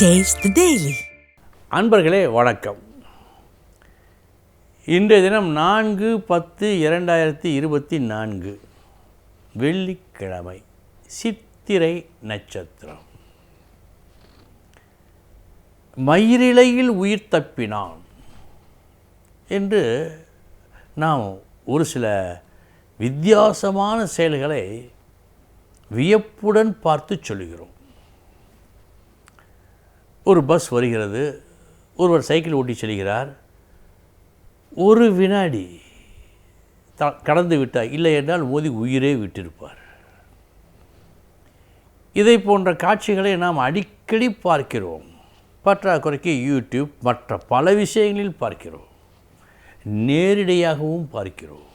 Taste அன்பர்களே வணக்கம். இன்றைய தினம் நான்கு பத்து இரண்டாயிரத்தி இருபத்தி நான்கு. வெள்ளிக்கிழமை சித்திரை நட்சத்திரம். மயிரிழையில் உயிர் தப்பினான் என்று நாம் ஒரு சில வித்தியாசமான செயல்களை வியப்புடன் பார்த்து சொல்கிறோம். ஒரு பஸ் வருகிறது ஒருவர் சைக்கிள் ஓட்டி செல்கிறார். ஒரு வினாடி த கடந்து விட்டார். இல்லை என்றால் மோதி உயிரே விட்டிருப்பார். இதை போன்ற காட்சிகளை நாம் அடிக்கடி பார்க்கிறோம். பற்றாக்குறைக்கு யூடியூப் மற்ற பல விஷயங்களில் பார்க்கிறோம். நேரிடையாகவும் பார்க்கிறோம்.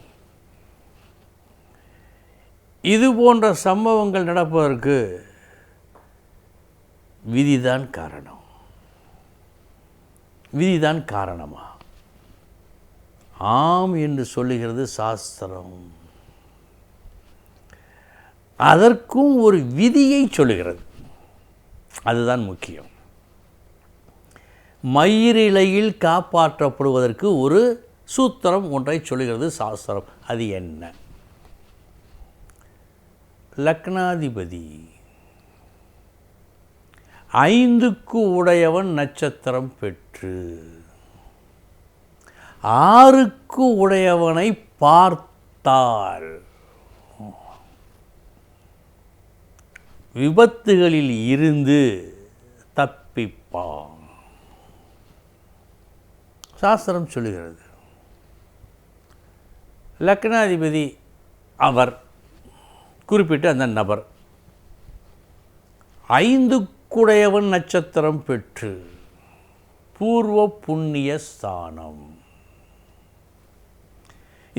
இது போன்ற சம்பவங்கள் நடப்பதற்கு விதிதான் காரணம். விதிதான் காரணமா? ஆம் என்று சொல்லுகிறது சாஸ்திரம். அதற்கும் ஒரு விதியை சொல்லுகிறது. அதுதான் முக்கியம். மயிரிழையில் காப்பாற்றப்படுவதற்கு ஒரு சூத்திரம் ஒன்றை சொல்லுகிறது சாஸ்திரம். அது என்ன? லக்னாதிபதி. ஐந்துக்கு உடையவன் நட்சத்திரம் பெற்று ஆறுக்கு உடையவனை பார்த்தால் விபத்துகளில் இருந்து தப்பிப்பான். சாஸ்திரம் சொல்லுகிறது. லக்னாதிபதி அவர் குறிப்பிட்ட அந்த நபர் ஐந்து ஐந்துக்குடையவன் நட்சத்திரம் பெற்று பூர்வ புண்ணிய ஸ்தானம்.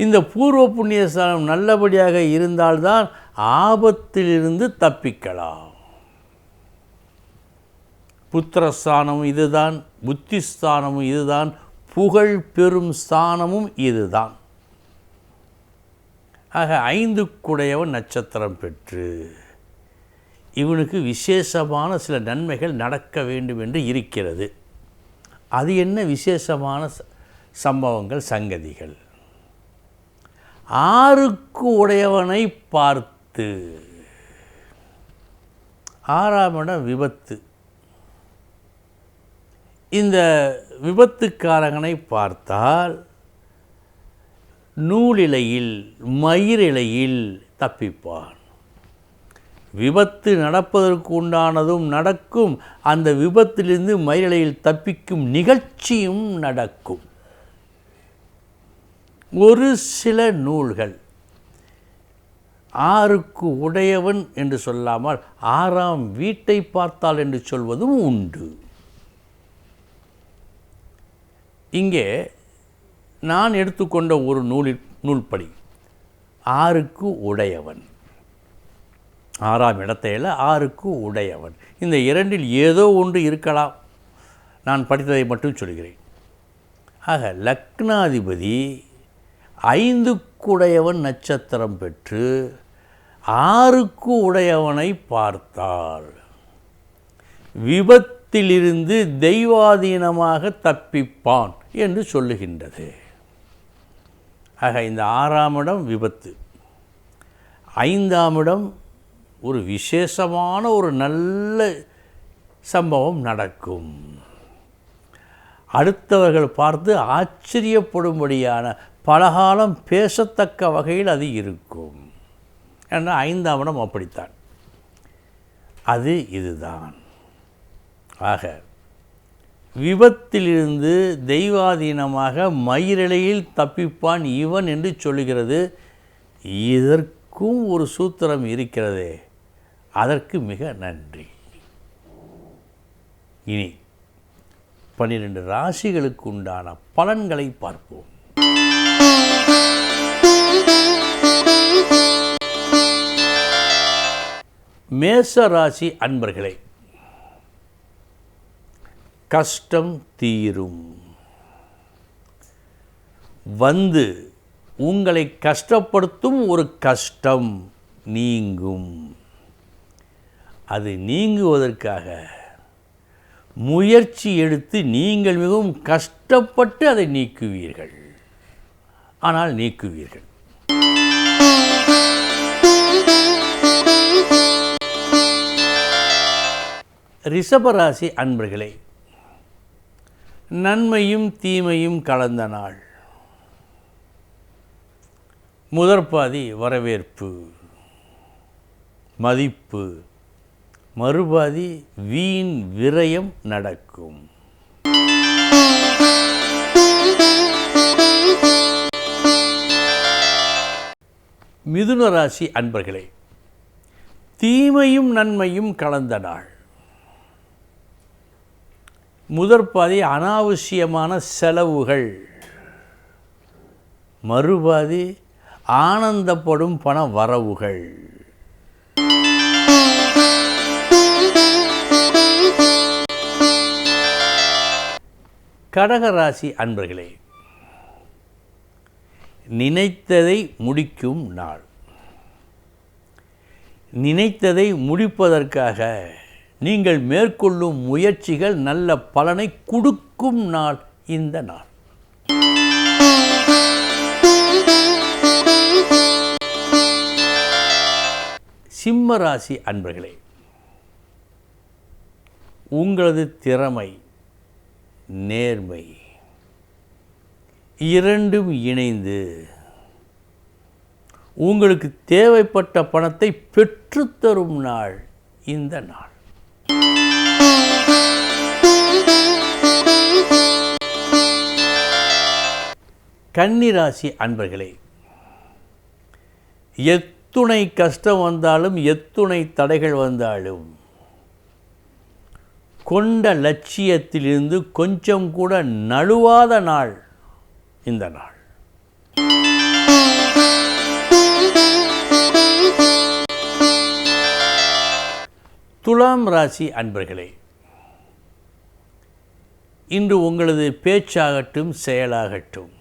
இந்த பூர்வ புண்ணிய ஸ்தானம் நல்லபடியாக இருந்தால்தான் ஆபத்திலிருந்து தப்பிக்கலாம். புத்திரஸ்தானமும் இதுதான் புத்திஸ்தானமும் இதுதான் புகழ் பெறும் ஸ்தானமும் இதுதான். ஆக ஐந்துக்குடையவன் நட்சத்திரம் பெற்று இவனுக்கு விசேஷமான சில நன்மைகள் நடக்க வேண்டும் என்று இருக்கிறது. அது என்ன விசேஷமான ச- சம்பவங்கள் சங்கதிகள்? ஆறுக்கு உடையவனை பார்த்து. ஆறாம் இடம் விபத்து. இந்த விபத்துக்காரகனை பார்த்தால் நூலிலையில் மயிரிழையில் தப்பிப்பான். விபத்து நடப்பதற்கு உண்டானதும் நடக்கும். அந்த விபத்திலிருந்து மயிலையில் தப்பிக்கும் நிகழ்ச்சியும் நடக்கும். ஒரு சில நூல்கள். ஆறுக்கு உடையவன் என்று சொல்லாமல் ஆறாம் வீட்டை பார்த்தால் என்று சொல்வதும் உண்டு. இங்கே நான் எடுத்துக்கொண்ட ஒரு நூலில் நூல்படி. ஆறுக்கு உடையவன். ஆறாம் இடத்தையில் ஆறுக்கு உடையவன். இந்த இரண்டில் ஏதோ ஒன்று இருக்கலாம். நான் படித்ததை மட்டும் சொல்கிறேன். ஆக லக்னாதிபதி ஐந்துக்குடையவன் நட்சத்திரம் பெற்று ஆறுக்கு உடையவனை பார்த்தாள். விபத்திலிருந்து தெய்வாதீனமாக தப்பிப்பான் என்று சொல்லுகின்றது. ஆக இந்த ஆறாம் இடம் விபத்து. ஐந்தாம் இடம் ஒரு விசேஷமான ஒரு நல்ல சம்பவம் நடக்கும். அடுத்தவர்கள் பார்த்து ஆச்சரியப்படும்படியான பலகாலம் பேசத்தக்க வகையில் அது இருக்கும். ஏன்னா ஐந்தாம் இடம் அப்படித்தான். அது இதுதான். ஆக விபத்திலிருந்து தெய்வாதீனமாக மயிரிழையில் தப்பிப்பான் இவன் என்று சொல்லுகிறது. இதற்கும் ஒரு சூத்திரம் இருக்கிறதே. அதற்கு மிக நன்றி. இனி பன்னிரண்டு ராசிகளுக்கு உண்டான பலன்களை பார்ப்போம். மேச ராசி அன்பர்களே கஷ்டம் தீரும். வந்து உங்களை கஷ்டப்படுத்தும் ஒரு கஷ்டம் நீங்கும். அது நீங்குவதற்காக. முயற்சி எடுத்து நீங்கள் மிகவும் கஷ்டப்பட்டு அதை நீக்குவீர்கள். ஆனால் நீக்குவீர்கள். ரிஷபராசி அன்பர்களே நன்மையும் தீமையும் கலந்த நாள். முதற்பாதி வரவேற்பு மதிப்பு மறுபாதி வீண் விரயம் நடக்கும். மிதுன ராசி அன்பர்களே தீமையும் நன்மையும் கலந்த நாள். முதற்பாதி அனாவசியமான செலவுகள். மறுபாதி ஆனந்தப்படும் பண வரவுகள். கடகராசி அன்பர்களே நினைத்ததை முடிக்கும் நாள். நினைத்ததை முடிப்பதற்காக நீங்கள் மேற்கொள்ளும் முயற்சிகள் நல்ல பலனை கொடுக்கும் நாள் இந்த நாள். சிம்ம ராசி அன்பர்களே உங்களது திறமை நேர்மை. இரண்டும் இணைந்து உங்களுக்கு தேவைப்பட்ட பணத்தை பெற்றுத்தரும் நாள் இந்த நாள். கன்னிராசி அன்பர்களே எத்துணை கஷ்டம் வந்தாலும் எத்துணை தடைகள் வந்தாலும் கொண்ட லட்சியத்திலிருந்து கொஞ்சம் கூட நழுவாத நாள் இந்த நாள். துலாம் ராசி அன்பர்களே இன்று உங்களது பேச்சாகட்டும் செயலாகட்டும்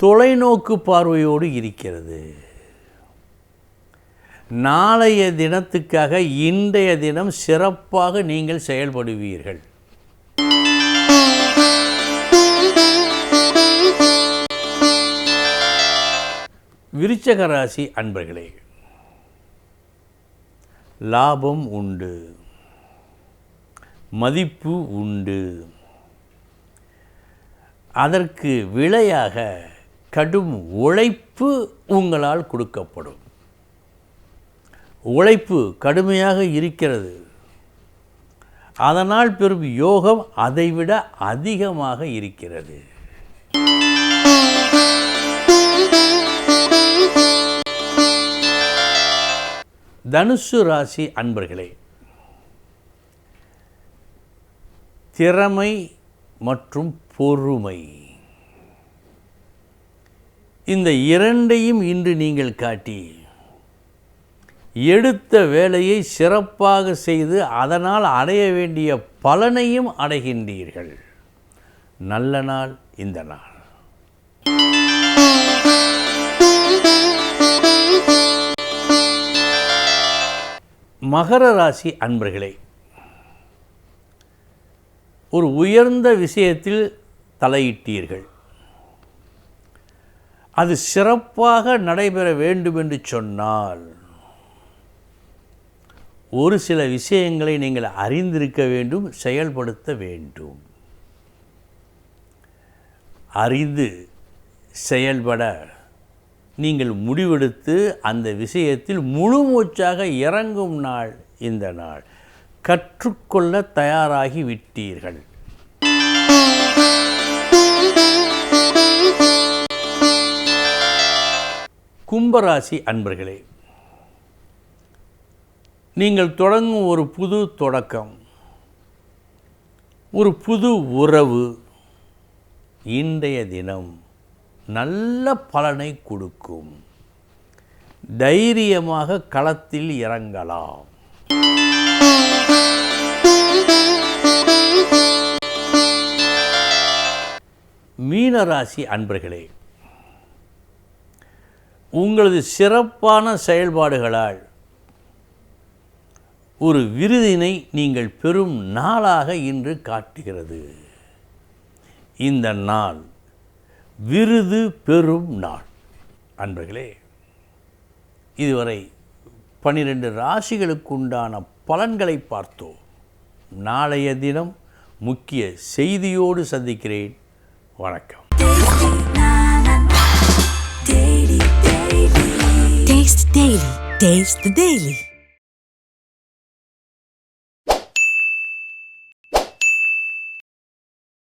தொலைநோக்கு பார்வையோடு இருக்கிறது. நாளைய தினத்துக்காக இன்றைய தினம் சிறப்பாக நீங்கள் செயல்படுவீர்கள். விருச்சக ராசி அன்பர்களே லாபம் உண்டு மதிப்பு உண்டு. அதற்கு விலையாக கடும் உழைப்பு உங்களால் கொடுக்கப்படும். உழைப்பு கடுமையாக இருக்கிறது. அதனால் பெறும் யோகம் அதைவிட அதிகமாக இருக்கிறது. தனுசு ராசி அன்பர்களே திறமை மற்றும் பொறுமை. இந்த இரண்டையும் இன்று நீங்கள் காட்டி எடுத்த வேலையை சிறப்பாக செய்து அதனால் அடைய வேண்டிய பலனையும் அடைகின்றீர்கள். நல்ல நாள் இந்த நாள். மகர ராசி அன்பர்களே ஒரு உயர்ந்த விஷயத்தில் தலையிட்டீர்கள். அது சிறப்பாக நடைபெற வேண்டும் என்று சொன்னால் ஒரு சில விஷயங்களை நீங்கள் அறிந்திருக்க வேண்டும் செயல்படுத்த வேண்டும். அறிந்து செயல்பட நீங்கள் முடிவெடுத்து அந்த விஷயத்தில் முழு மூச்சாக இறங்கும் நாள் இந்த நாள். கற்றுக்கொள்ள தயாராகி விட்டீர்கள். கும்பராசி அன்பர்களே நீங்கள் தொடங்கும் ஒரு புது தொடக்கம் ஒரு புது உறவு இன்றைய தினம் நல்ல பலனை கொடுக்கும். தைரியமாக களத்தில் இறங்கலாம். மீனராசி அன்பர்களே உங்களது சிறப்பான செயல்பாடுகளால் ஒரு விருதினை நீங்கள் பெறும் நாளாக இன்று காட்டுகிறது இந்த நாள் விருது பெறும் நாள் அன்பர்களே இதுவரை பன்னிரெண்டு ராசிகளுக்குண்டான பலன்களை பார்த்தோம் நாளைய தினம் முக்கிய செய்தியோடு சந்திக்கிறேன் வணக்கம் Taste Daily. Taste the Daily.